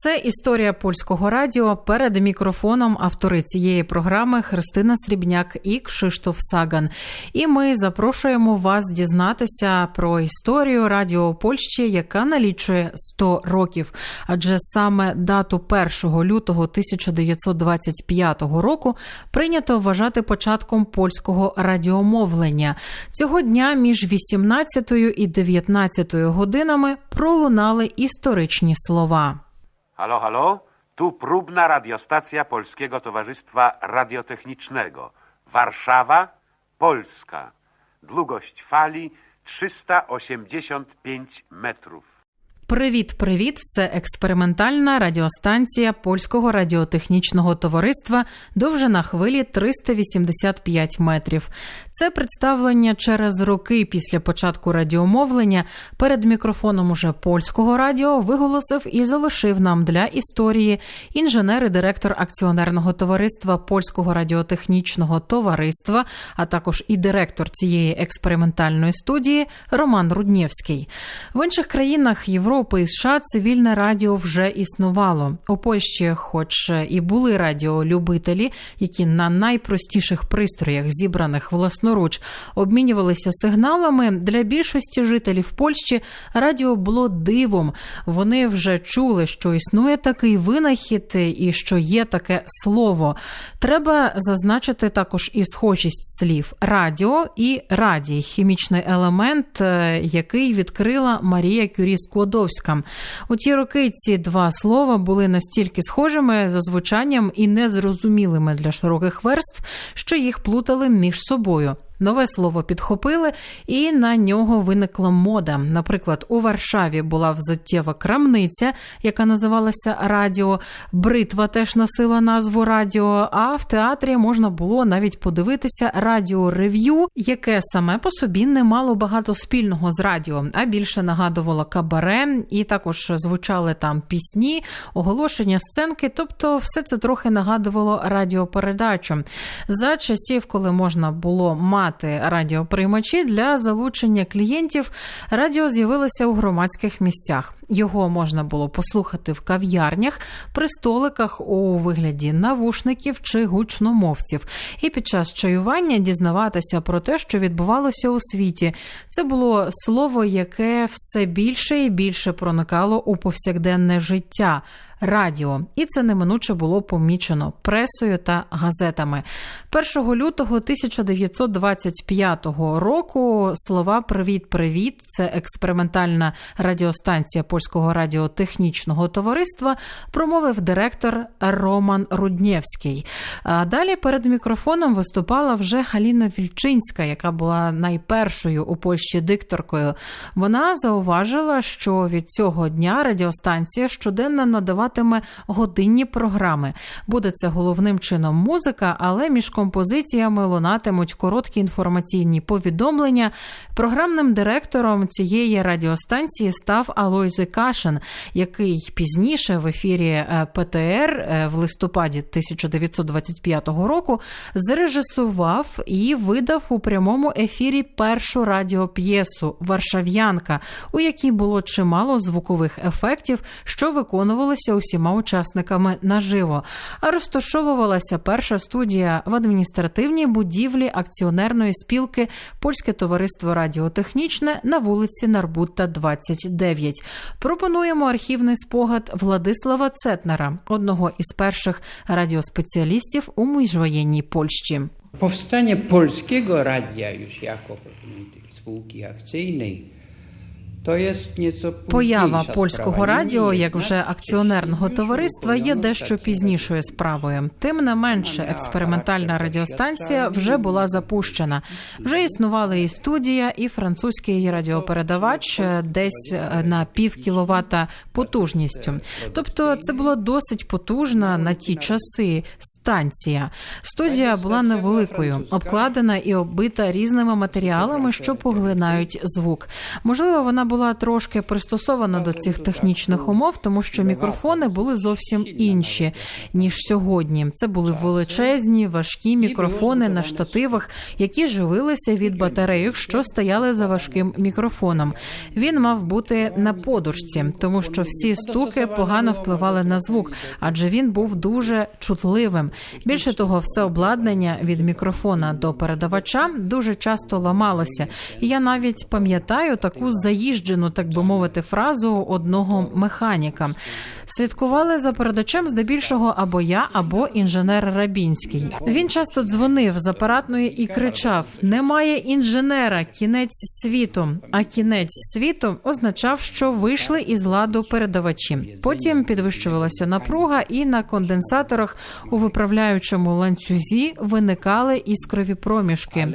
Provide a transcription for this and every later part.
Це історія польського радіо. Перед мікрофоном автори цієї програми Христина Срібняк і Кшиштоф Саган. І ми запрошуємо вас дізнатися про історію радіо Польщі, яка налічує 100 років. Адже саме дату 1 лютого 1925 року прийнято вважати початком польського радіомовлення. Цього дня між 18 і 19 годинами пролунали історичні слова. Halo, halo? Tu próbna radiostacja Polskiego Towarzystwa Radiotechnicznego. Warszawa, Polska. Długość fali 385 metrów. Привіт, привіт! Це експериментальна радіостанція польського радіотехнічного товариства довжина хвилі 385 метрів. Це представлення через роки після початку радіомовлення перед мікрофоном уже польського радіо виголосив і залишив нам для історії інженер і директор акціонерного товариства польського радіотехнічного товариства, а також і директор цієї експериментальної студії Роман Руднєвський. В інших країнах Європи. Європи і США цивільне радіо вже існувало. У Польщі, хоч і були радіолюбителі, які на найпростіших пристроях, зібраних власноруч, обмінювалися сигналами. Для більшості жителів Польщі радіо було дивом. Вони вже чули, що існує такий винахід і що є таке слово. Треба зазначити також і схожість слів радіо і радій, хімічний елемент, е, який відкрила Марія Кюрі Складовська. У ті роки ці два слова були настільки схожими за звучанням і незрозумілими для широких верств, що їх плутали між собою. Нове слово підхопили, і на нього виникла мода. Наприклад, у Варшаві була взуттєва крамниця, яка називалася Радіо. Бритва теж носила назву Радіо. А в театрі можна було навіть подивитися радіо рев'ю, яке саме по собі не мало багато спільного з радіо, а більше нагадувало кабаре, і також звучали там пісні, оголошення сценки. Тобто, все це трохи нагадувало радіопередачу за часів, коли можна було мати мати радіоприймачі для залучення клієнтів. Радіо з'явилося у громадських місцях. Його можна було послухати в кав'ярнях, при столиках у вигляді навушників чи гучномовців, і під час чаювання дізнаватися про те, що відбувалося у світі. Це було слово, яке все більше і більше проникало у повсякденне життя. Радіо, і це неминуче було помічено пресою та газетами. 1 лютого 1925 року слова Привіт, привіт! Це експериментальна радіостанція польського радіотехнічного товариства. Промовив директор Роман Руднєвський. А далі перед мікрофоном виступала вже Галіна Вільчинська, яка була найпершою у Польщі дикторкою. Вона зауважила, що від цього дня радіостанція щоденно надаватиме годинні програми. Буде це головним чином музика, але між композиціями лунатимуть короткі інформаційні повідомлення. Програмним директором цієї радіостанції став Алойзи Кашин, який пізніше в ефірі ПТР в листопаді 1925 року зрежисував і видав у прямому ефірі першу радіоп'єсу Варшав'янка, у якій було чимало звукових ефектів, що виконувалися усіма учасниками наживо. Розташовувалася перша студія в адміністративній будівлі акціонерної спілки Польське товариство радіотехнічне на вулиці Нарбутта, 29. Пропонуємо архівний спогад Владислава Цетнера, одного із перших радіоспеціалістів у міжвоєнній Польщі. Powstanie polskiego radia już jako pewnej Поява польського радіо, як вже акціонерного товариства, є дещо пізнішою справою. Тим не менше, експериментальна радіостанція вже була запущена. Вже існували і студія, і французький радіопередавач е, десь е, на пів кіловата потужністю. Тобто, це була досить потужна на ті часи станція. Студія була невеликою, обкладена і оббита різними матеріалами, що поглинають звук. Можливо, вона була була трошки пристосована до цих технічних умов, тому що мікрофони були зовсім інші ніж сьогодні. Це були величезні, важкі мікрофони на штативах, які живилися від батарейок, що стояли за важким мікрофоном. Він мав бути на подушці, тому що всі стуки погано впливали на звук, адже він був дуже чутливим. Більше того, все обладнання від мікрофона до передавача дуже часто ламалося. І я навіть пам'ятаю таку заїжджену, так би мовити, фразу одного механіка. Слідкували за передачем здебільшого або я, або інженер Рабінський. Він часто дзвонив з апаратної і кричав: Немає інженера, кінець світу. А кінець світу означав, що вийшли із ладу передавачі. Потім підвищувалася напруга, і на конденсаторах у виправляючому ланцюзі виникали іскрові проміжки.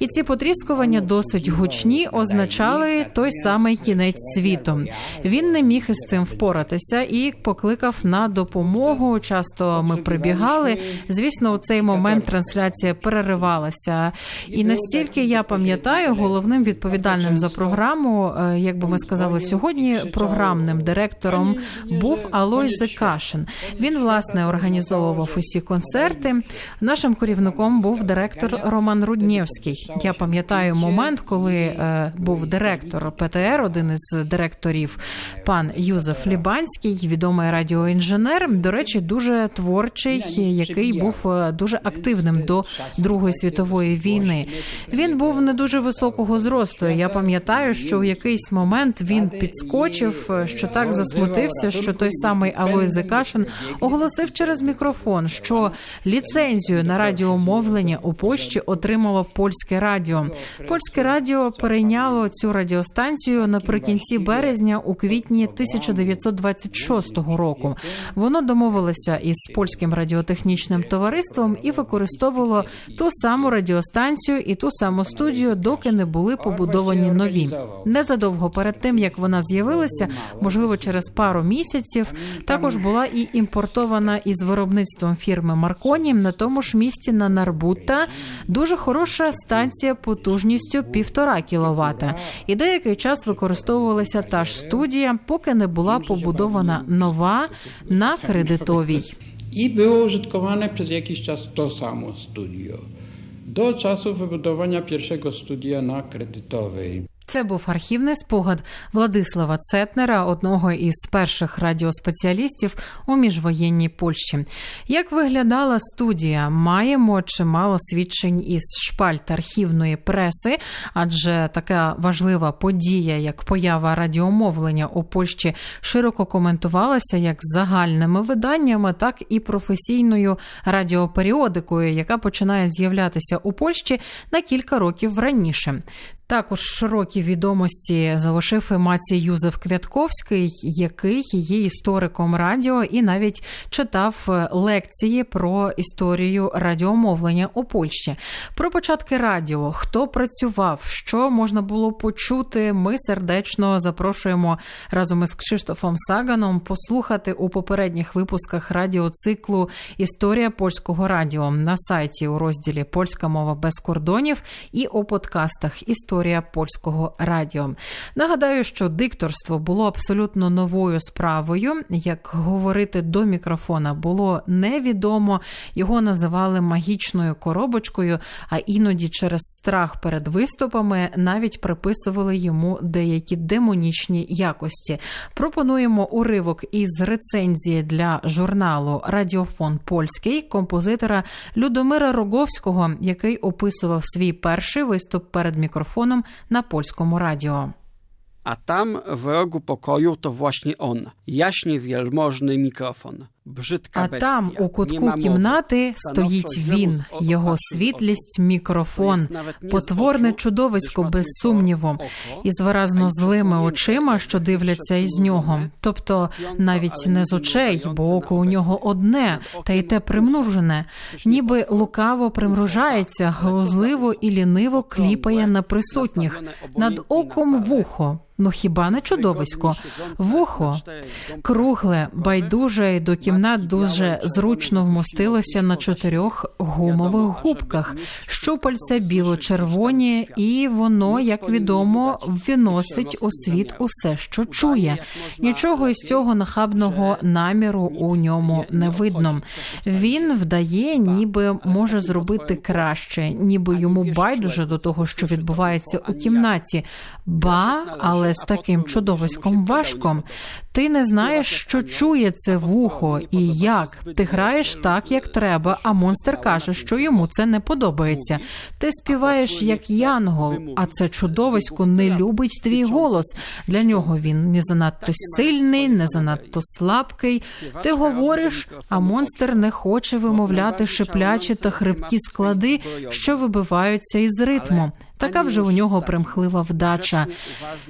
І ці потріскування досить гучні означали той самий кінець світу. Він не міг із цим впоратися і покликав на допомогу. Часто ми прибігали. Звісно, у цей момент трансляція переривалася. І настільки я пам'ятаю, головним відповідальним за програму, е, як би ми сказали сьогодні, програмним директором був Алой Зекашин. Він власне організовував усі концерти. Нашим керівником був директор Роман Руднєвський. Я пам'ятаю момент, коли е, був директор ПТР, один із директорів, пан Юзеф Лібанський, відомий радіоінженер. До речі, дуже творчий, який був е, дуже активним до Другої світової війни. Він був не дуже високого зросту. Я пам'ятаю, що в якийсь момент він підскочив, е, що так засмутився, що той самий Алой Зекашин оголосив через мікрофон, що ліцензію на радіомовлення у Польщі отримало польське радіо. Польське радіо перейняло цю радіостанцію наприкінці березня у квітні 1926 року. Воно домовилося із польським радіотехнічним товариством і використовувало ту саму радіостанцію і ту саму студію, доки не були побудовані нові. Незадовго перед тим як вона з'явилася, можливо, через пару місяців, також була і імпортована із виробництвом фірми Марконі на тому ж місці на Нарбутта. Дуже хороша станція потужністю півтора кіловата. І деякий час використовувалася та ж студія, поки не була побудована нова на кредитовій. I było użytkowane przez jakiś czas to samo studio. Do czasu wybudowania pierwszego studia na kredytowej. Це був архівний спогад Владислава Цетнера, одного із перших радіоспеціалістів у міжвоєнній Польщі. Як виглядала студія? Маємо чимало свідчень із шпальт архівної преси, адже така важлива подія, як поява радіомовлення у Польщі, широко коментувалася як загальними виданнями, так і професійною радіоперіодикою, яка починає з'являтися у Польщі на кілька років раніше. Також широкі відомості залишив і Мацій Юзеф Квятковський, який є істориком радіо і навіть читав е, лекції про історію радіомовлення у Польщі. Про початки радіо, хто працював, що можна було почути. Ми сердечно запрошуємо разом із Кшиштофом Саганом послухати у попередніх випусках радіоциклу Історія польського радіо на сайті у розділі Польська мова без кордонів і у подкастах Історія польського радіо. Нагадаю, що дикторство було абсолютно новою справою. Як говорити до мікрофона було невідомо. Його називали магічною коробочкою, а іноді через страх перед виступами навіть приписували йому деякі демонічні якості. Пропонуємо уривок із рецензії для журналу Радіофон Польський композитора Людомира Роговського, який описував свій перший виступ перед мікрофоном Na polskim radio. A tam w rogu pokoju to właśnie on, jaśnie wielmożny mikrofon. А там, у кутку кімнати, стоїть він, його світлість, мікрофон, потворне чудовисько без сумніву, із виразно злими очима, що дивляться із нього. Тобто навіть не з очей, бо око у нього одне, та й те nie ніби лукаво примружається, глузливо і ліниво кліпає на присутніх. Над оком вухо. Ну хіба не чудовисько? Вухо кругле, байдуже й до кімнати. Кімнат дуже зручно вмостилося на чотирьох гумових губках. Щупальця біло-червоні, і воно, як відомо, виносить у світ усе, що чує. Нічого із цього нахабного наміру у ньому не видно. Він вдає, ніби може зробити краще, ніби йому байдуже до того, що відбувається у кімнаті. Ба, але з таким чудовиськом важко. Ти не знаєш, що чує це вухо, і як ти граєш так, як треба. А монстр каже, що йому це не подобається. Ти співаєш як янгол, а це чудовисько не любить твій голос. Для нього він не занадто сильний, не занадто слабкий. Ти говориш, а монстр не хоче вимовляти шиплячі та хрипкі склади, що вибиваються із ритму. Така вже у нього примхлива вдача.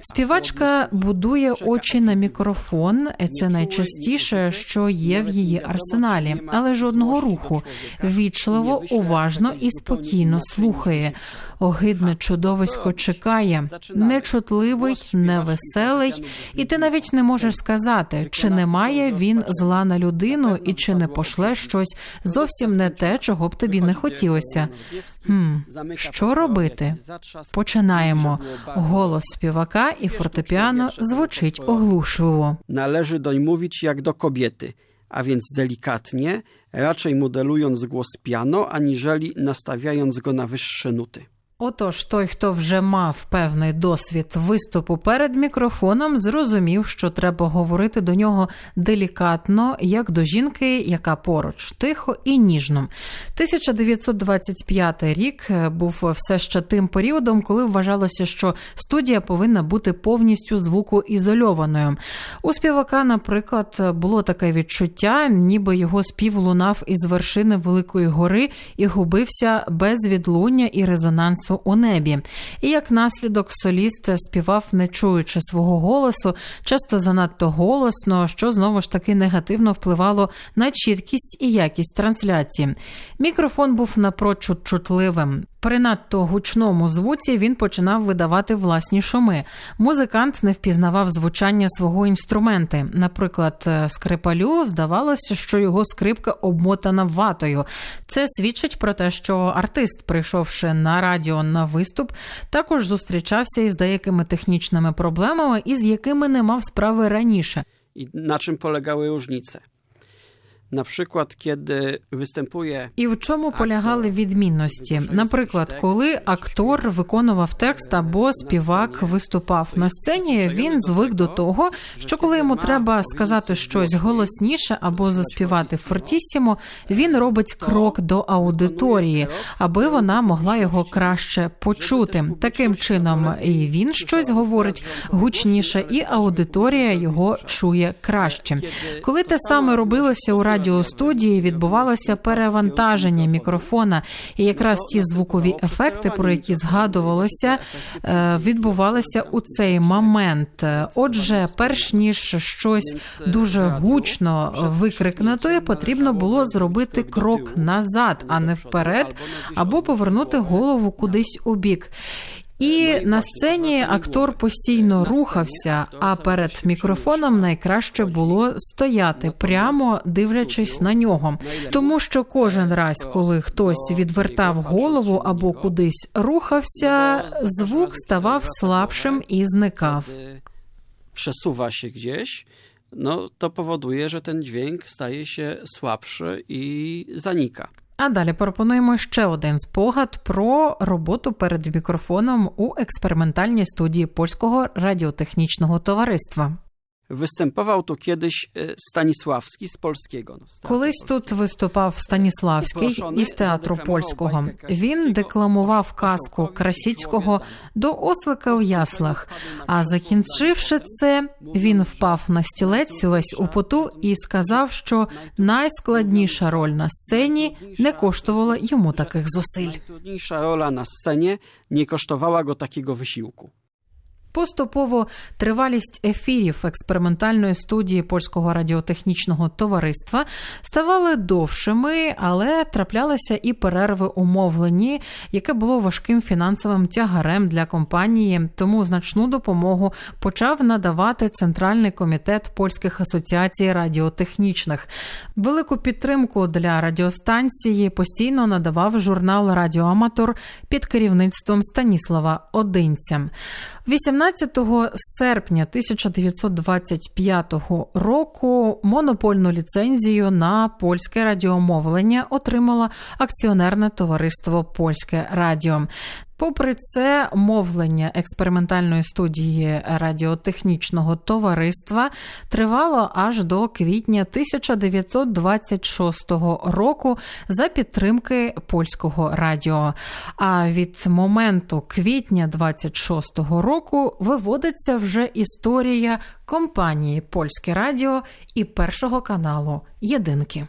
Співачка будує очі на мікрофон. Це найчастіше, що є в її арсеналі, але жодного руху. Вічливо, уважно і спокійно слухає. Огидне чудовисько чекає, нечутливий, невеселий, і ти навіть не можеш сказати, чи не має він зла на людину і чи не пошле щось зовсім не те, чого б тобі не хотілося. Хм, що робити? Починаємо. Голос співака і фортепіано звучить оглушливо. Należy doń mówić jak do kobiety, a więc delikatnie, raczej modelując głos piano, aniżeli nastawiając go na wyższe nuty. Отож, той, хто вже мав певний досвід виступу перед мікрофоном, зрозумів, що треба говорити до нього делікатно, як до жінки, яка поруч, тихо і ніжно. 1925 рік був все ще тим періодом, коли вважалося, що студія повинна бути повністю звукоізольованою. У співака, наприклад, було таке відчуття, ніби його спів лунав із вершини Великої гори і губився без відлуння і резонансу у небі. І як наслідок соліст співав, не чуючи свого голосу, часто занадто голосно, що знову ж таки негативно впливало на чіткість і якість трансляції. Мікрофон був напрочуд чутливим. При надто гучному звуці він починав видавати власні шуми. Музикант не впізнавав звучання свого інструмента. Наприклад, е, скрипалю здавалося, що його скрипка обмотана ватою. Це свідчить про те, що артист, прийшовши на радіо на виступ, також зустрічався із деякими технічними проблемами, із якими не мав справи раніше. I na czym polegały różnice? Na przykład, kiedy występuje І в чому полягали відмінності? Наприклад, коли актор виконував текст або співак виступав на сцені, він звик до того, що коли йому треба сказати щось голосніше або заспівати фортісімо, він робить крок до аудиторії, аби вона могла його краще почути. Таким чином, і він щось говорить гучніше, і аудиторія його чує краще. Коли те саме робилося у радіостудії, відбувалося перевантаження мікрофона, і якраз ті звукові ефекти, про які згадувалося, е, відбувалися у цей момент. Отже, перш ніж щось дуже гучно викрикнути, потрібно було зробити крок назад, а не вперед, або повернути голову кудись у бік. І на сцені актор постійно рухався, а перед мікрофоном найкраще було стояти прямо дивлячись на нього, тому що кожен раз, коли хтось відвертав голову або кудись рухався, звук ставав слабшим і зникав. przesuwa się gdzieś, no to powoduje, że ten dźwięk staje się słabszy i zanika. А далі пропонуємо ще один спогад про роботу перед мікрофоном у експериментальній студії польського радіотехнічного товариства. Występował tu kiedyś e, Stanisławski z polskiego. Колись тут виступав Станіславський із театру польського. Він декламував казку Красіцького до ослика в яслах. А закінчивши це, він впав на стілець весь у поту і сказав, що найскладніша роль на сцені не коштувала йому таких зусиль. Najtrudniejsza rola na scenie nie kosztowała go takiego wysiłku. Поступово тривалість ефірів експериментальної студії польського радіотехнічного товариства ставали довшими, але траплялися і перерви у мовленні, яке було важким фінансовим тягарем для компанії. Тому значну допомогу почав надавати Центральний комітет польських асоціацій радіотехнічних. Велику підтримку для радіостанції постійно надавав журнал Радіоаматор під керівництвом Станіслава Одинця. 18 серпня 1925 року монопольну ліцензію на польське радіомовлення отримала акціонерне товариство Польське Радіо. Попри це, мовлення експериментальної студії радіотехнічного товариства тривало аж до квітня 1926 року за підтримки польського радіо. А від моменту квітня 26 року виводиться вже історія компанії Польське Радіо і першого каналу Єдинки.